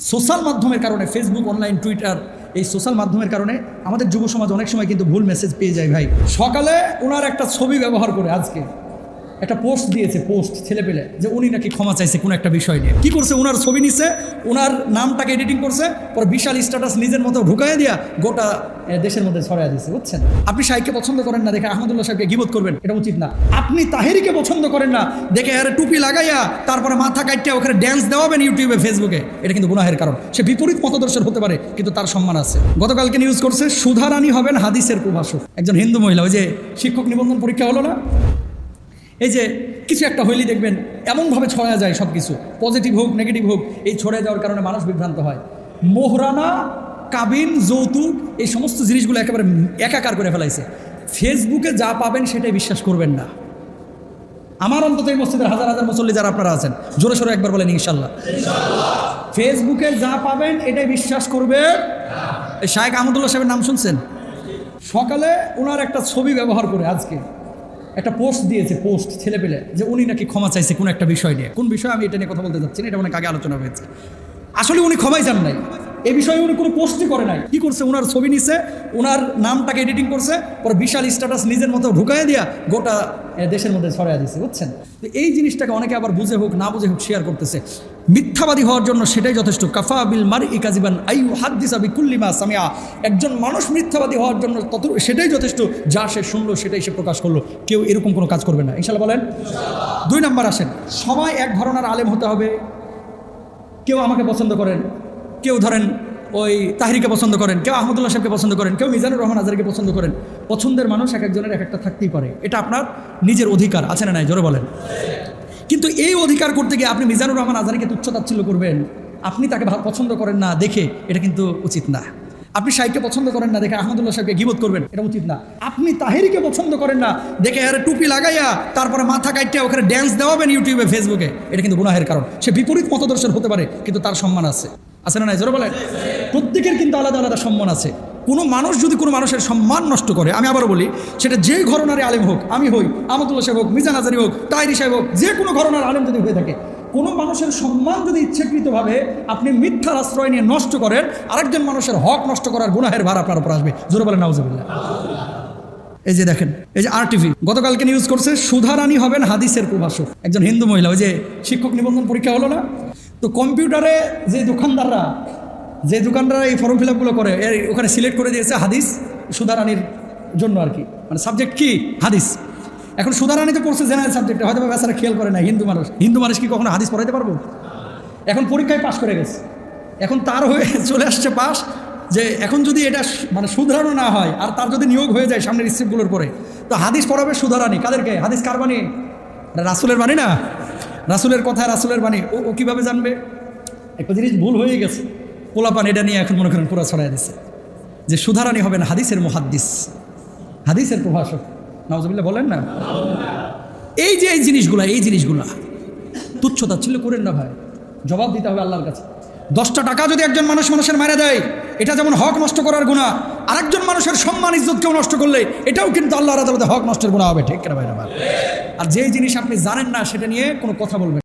Social মাধ্যমের কারণে Facebook online Twitter এই সোশ্যাল মাধ্যমের কারণে আমাদের যুব সমাজ অনেক সময় কিন্তু ভুল মেসেজ পেয়ে যায় ভাই। সকালে ওনার একটা ছবি ব্যবহার করে আজকে। একটা পোস্ট দিয়েছে পোস্ট ছেলে পেলে যে উনি নাকি ক্ষমা চাইছে কোনো একটা বিষয় নিয়ে। কি করছে? ওনার ছবি নিছে ওনার নামটাকে এডিটিং করছে, পর বিশাল স্ট্যাটাস নিজের মতো ঢুকাই দিয়া গোটা দেশের মধ্যে ছড়াই দিচ্ছে বুঝছেন? আপনি শাহিকে পছন্দ করেন না দেখে আহমদুল্লাহ সাহেবকে গিবত করবেন, এটা উচিত না। আপনি তাহেরিকে পছন্দ করেন না দেখে আরে টুপি লাগাইয়া তারপরে মাথা কাটিয়ে ওখানে ড্যান্স দেওয়াবেন ইউটিউবে ফেসবুকে এটা কিন্তু গুনাহের কারণ। সে বিপরীত মতদর্শের হতে পারে, কিন্তু তার সম্মান আছে। গতকালকে নিউজ করছে, সুধারানী হবেন হাদিসের প্রভাষক। একজন হিন্দু মহিলা, ওই যে শিক্ষক নিবন্ধন পরীক্ষা হলো না? এই যে কিছু একটা হইলেই দেখবেন এমনভাবে ছড়া যায় সব কিছু পজিটিভ হোক নেগেটিভ হোক এই ছড়ে যাওয়ার কারণে মানুষ বিভ্রান্ত হয়। মোহরানা কাবিন যৌতুক এই সমস্ত জিনিসগুলো একেবারে একাকার করে ফেলাইছে। ফেসবুকে যা পাবেন সেটাই বিশ্বাস করবেন না। আমার অন্তত এই মসজিদের হাজার হাজার মুসল্লি যারা আপনারা আছেন জোরে সোরে একবার বলেন ইনশাল্লাহ। ফেসবুকে যা পাবেন এটাই বিশ্বাস করবে এই শাহেক আহমদুল্লাহ সাহেবের নাম শুনছেন? সকালে ওনার একটা ছবি ব্যবহার করে আজকে। একটা পোস্ট দিয়েছে পোস্ট ছেলে পেলে যে উনি নাকি ক্ষমা চাইছে কোনো একটা বিষয় নিয়ে। কোন বিষয়ে আমি এটা নিয়ে কথা বলতে যাচ্ছি না, এটা অনেক আগে আলোচনা হয়েছে। আসলে উনি ক্ষমাই চান নাই। এ বিষয়ে উনি কোনো পোস্টই করে নাই। কি করছে? ওনার ছবি নিছে ওনার নামটাকে এডিটিং করছে, পর বিশাল স্ট্যাটাস নিজের মতো ঢুকাই দিয়া গোটা দেশের মধ্যে ছড়াই দিচ্ছে বুঝছেন? তো এই জিনিসটাকে অনেকে আবার বুঝে হোক, না বুঝে হোক শেয়ার করতেছে। মিথ্যাবাদী হওয়ার জন্য সেটাই যথেষ্ট। কাফা বিল মার ইকাজিবান আইউ হাদ্দিসা বি কুল্লিমা সামিয়া একজন মানুষ মিথ্যাবাদী হওয়ার জন্য তত সেটাই যথেষ্ট, যা সে শুনলো সেটাই সে প্রকাশ করল। কেউ এরকম কোনো কাজ করবে না। ইনশাল্লাহ বলেন। দুই নাম্বার আসেন। সবাই এক ধরনের আলেম হতে হবে। কেউ আমাকে পছন্দ করেন। কেউ ধরেন ওই তাহিরিকে পছন্দ করেন। কেউ আহমদুল্লাহ সাহেবকে পছন্দ করেন। কেউ মিজানুর রহমান আজারকে পছন্দ করেন। পছন্দের মানুষ এক একজনের এক একটা থাকতেই পারে। এটা আপনার নিজের অধিকার। আছে না নাই? জোরে বলেন। কিন্তু এই অধিকার করতে গিয়ে আপনি মিজানুর রহমান আজারিকে তুচ্ছতাচ্ছিল্য করবেন, আপনি তাকে পছন্দ করেন না দেখে এটা কিন্তু উচিত না। আপনি শাহিকে পছন্দ করেন না দেখে আহমদুল্লাহ সাহেবকে গিবত করবেন, এটা উচিত না। আপনি তাহেরিকে পছন্দ করেন না দেখে আরে টুপি লাগাইয়া তারপরে মাথা কাটিয়ে ওখানে ড্যান্স দেওয়াবেন ইউটিউবে, ফেসবুকে, এটা কিন্তু গুনাহের কারণ। সে বিপরীত মতদর্শের হতে পারে, কিন্তু তার সম্মান আছে। আছে না নাই? জোরে বলেন। প্রত্যেকের কিন্তু আলাদা আলাদা সম্মান আছে। কোনো মানুষ যদি কোনো মানুষের সম্মান নষ্ট করে, আমি আবারও বলি, সেটা যে ঘরনারে আলেম হোক, আমি হই, আমতুল্লাহ সাহেব হোক মিজান আজারি হোক, তাইরি সাহেব হোক, যে কোনো ঘরনার আলেম যদি হয়ে থাকে, কোনো মানুষের সম্মান যদি ইচ্ছাকৃতভাবে আপনি মিথ্যার আশ্রয় নিয়ে নষ্ট করেন, আরেকজন মানুষের হক নষ্ট করার গুনাহের ভার আপনার উপর আসবে। জোরে বলে নাউজুবিল্লাহ। এই যে দেখেন, এই যে আর টিভি গতকালকে নিউজ করছে, সুধারানী হবেন হাদিসের প্রভাষক, একজন হিন্দু মহিলা, ওই যে শিক্ষক নিবন্ধন পরীক্ষা হলো না? তো কম্পিউটারে যে দোকানদাররা যে দোকানদাররা এই ফর্ম ফিল আপগুলো করে এর ওখানে সিলেক্ট করে দিয়েছে হাদিস সুধারানীর জন্য আর কি। মানে সাবজেক্ট কি? হাদিস। এখন সুধারানীতে পড়ছে জেনারেল সাবজেক্টে হয়তো বেচারা খেয়াল করে না হিন্দু মানুষ। হিন্দু মানুষ কি কখনো হাদিস পড়াইতে পারব? এখন পরীক্ষায় পাশ করে গেছে। এখন তার হয়ে চলে আসছে পাশ যে এখন যদি এটা মানে শুধরানো না হয়, আর তার যদি নিয়োগ হয়ে যায় সামনের স্টেপগুলোর পরে, তো হাদিস পড়াবে সুধারানি। কাদেরকে? হাদিস কার বাণী? রাসুলের বাণী না? রাসুলের কথা, রাসুলের বাণী। ও কীভাবে জানবে? একটা জিনিস ভুল হয়ে গেছে। পোলাপান এটা নিয়ে এখন মনে করেন পুরো ছড়াই দিচ্ছে যে সুধারানি হবেন হাদিসের মুহাদ্দিস, হাদিসের প্রভাষক। নওয়াজবিল্লা বলেন না? এই যে এই জিনিসগুলা এই জিনিসগুলা তুচ্ছতা ছিল করেন না ভাই। জবাব দিতে হবে আল্লাহর কাছে। দশটা টাকা যদি একজন মানুষ মানুষের মারা দেয়, এটা যেমন হক নষ্ট করার গুণা আরেকজন মানুষের সম্মান ইজ্জত কেউ নষ্ট করলে এটাও কিন্তু আল্লাহর আদালতে হক নষ্টের গুণা হবে। ঠিক না ভাই? আর যেই জিনিস আপনি জানেন না, সেটা নিয়ে কোনো কথা বলবেন।